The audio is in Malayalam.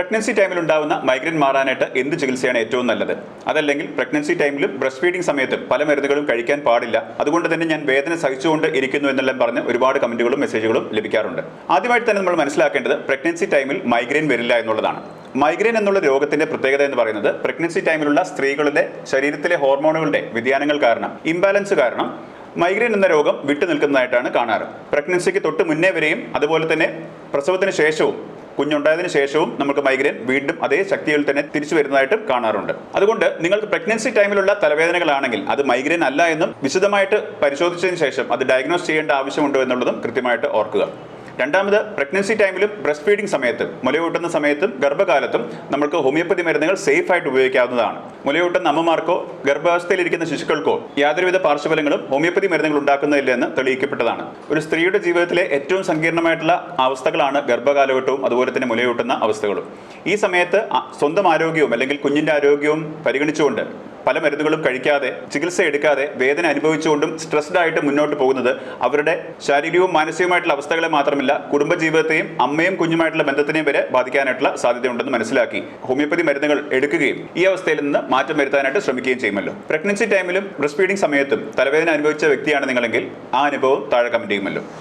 പ്രഗ്നൻസി ടൈമിൽ ഉണ്ടാകുന്ന മൈഗ്രെയിൻ മാറാനായിട്ട് എന്ത് ചികിത്സയാണ് ഏറ്റവും നല്ലത്? അതല്ലെങ്കിൽ പ്രഗ്നൻസി ടൈമിലും ബ്രസ്റ്റ് ഫീഡിംഗ് സമയത്തും പല മരുന്നുകളും കഴിക്കാൻ പാടില്ല. അതുകൊണ്ട് തന്നെ ഞാൻ വേദന സഹിച്ചുകൊണ്ട് ഇരിക്കുന്നു എന്നെല്ലാം പറഞ്ഞ് ഒരുപാട് കമന്റുകളും മെസ്സേജുകളും ലഭിക്കാറുണ്ട്. ആദ്യമായിട്ട് തന്നെ നമ്മൾ മനസ്സിലാക്കേണ്ടത് പ്രഗ്നൻസി ടൈമിൽ മൈഗ്രെയിൻ വരില്ല എന്നുള്ളതാണ്. മൈഗ്രെയിൻ എന്നുള്ള രോഗത്തിന്റെ പ്രത്യേകത എന്ന് പറയുന്നത് പ്രഗ്നൻസി ടൈമിലുള്ള സ്ത്രീകളുടെ ശരീരത്തിലെ ഹോർമോണുകളുടെ വ്യതിയാനങ്ങൾ കാരണം ഇംബാലൻസ് കാരണം മൈഗ്രെയിൻ എന്ന രോഗം വിട്ടു നിൽക്കുന്നതായിട്ടാണ് കാണാറ് പ്രഗ്നൻസിക്ക് തൊട്ട് മുന്നേ വരെയും അതുപോലെ തന്നെ പ്രസവത്തിന് ശേഷവും കുഞ്ഞുണ്ടായതിനു ശേഷവും നമുക്ക് മൈഗ്രെയിൻ വീണ്ടും അതേ ശക്തിയിൽ തന്നെ തിരിച്ചു വരുന്നതായിട്ടും കാണാറുണ്ട്. അതുകൊണ്ട് നിങ്ങൾക്ക് പ്രഗ്നൻസി ടൈമിലുള്ള തലവേദനകളാണെങ്കിൽ അത് മൈഗ്രെയിൻ അല്ല എന്നും വിശദമായിട്ട് പരിശോധിച്ചതിന് ശേഷം അത് ഡയഗ്നോസ് ചെയ്യേണ്ട ആവശ്യമുണ്ടോ എന്നുള്ളതും കൃത്യമായിട്ട് ഓർക്കുക. രണ്ടാമത് പ്രഗ്നൻസി ടൈമിലും ബ്രസ്റ്റ് ഫീഡിംഗ് സമയത്തും മുലയൂട്ടുന്ന സമയത്തും ഗർഭകാലത്തും നമുക്ക് ഹോമിയോപ്പതി മരുന്നുകൾ സേഫ് ആയിട്ട് ഉപയോഗിക്കാവുന്നതാണ്. മുലയൂട്ടുന്ന അമ്മമാർക്കോ ഗർഭാവസ്ഥയിലിരിക്കുന്ന ശിശുക്കൾക്കോ യാതൊരുവിധ പാർശ്വഫലങ്ങളും ഹോമിയോപ്പതി മരുന്നുകൾ ഉണ്ടാക്കുന്നതില്ലെന്ന് തെളിയിക്കപ്പെട്ടതാണ്. ഒരു സ്ത്രീയുടെ ജീവിതത്തിലെ ഏറ്റവും സങ്കീർണമായിട്ടുള്ള അവസ്ഥകളാണ് ഗർഭകാലഘട്ടവും അതുപോലെ തന്നെ മുലയൂട്ടുന്ന അവസ്ഥകളും. ഈ സമയത്ത് സ്വന്തം ആരോഗ്യവും അല്ലെങ്കിൽ കുഞ്ഞിന്റെ ആരോഗ്യവും പരിഗണിച്ചുകൊണ്ട് പല മരുന്നുകളും കഴിക്കാതെ ചികിത്സ എടുക്കാതെ വേദന അനുഭവിച്ചുകൊണ്ടും സ്ട്രെസ്ഡ് ആയിട്ട് മുന്നോട്ട് പോകുന്നത് അവരുടെ ശാരീരികവും മാനസികവുമായിട്ടുള്ള അവസ്ഥകളെ മാത്രമല്ല കുടുംബജീവിതത്തെയും അമ്മയും കുഞ്ഞുമായിട്ടുള്ള ബന്ധത്തിനെയും വരെ ബാധിക്കാനായിട്ടുള്ള സാധ്യതയുണ്ടെന്ന് മനസ്സിലാക്കി ഹോമിയോപ്പതി മരുന്നുകൾ എടുക്കുകയും ഈ അവസ്ഥയിൽ നിന്ന് മാറ്റം വരുത്താനായിട്ട് ശ്രമിക്കുകയും ചെയ്യുമല്ലോ. പ്രഗ്നൻസി ടൈമിലും ബ്രസ്റ്റ് ഫീഡിംഗ് സമയത്തും തലവേദന അനുഭവിച്ച വ്യക്തിയാണ് നിങ്ങളെങ്കിൽ ആ അനുഭവം താഴെ കമന്റ് ചെയ്യുമല്ലോ.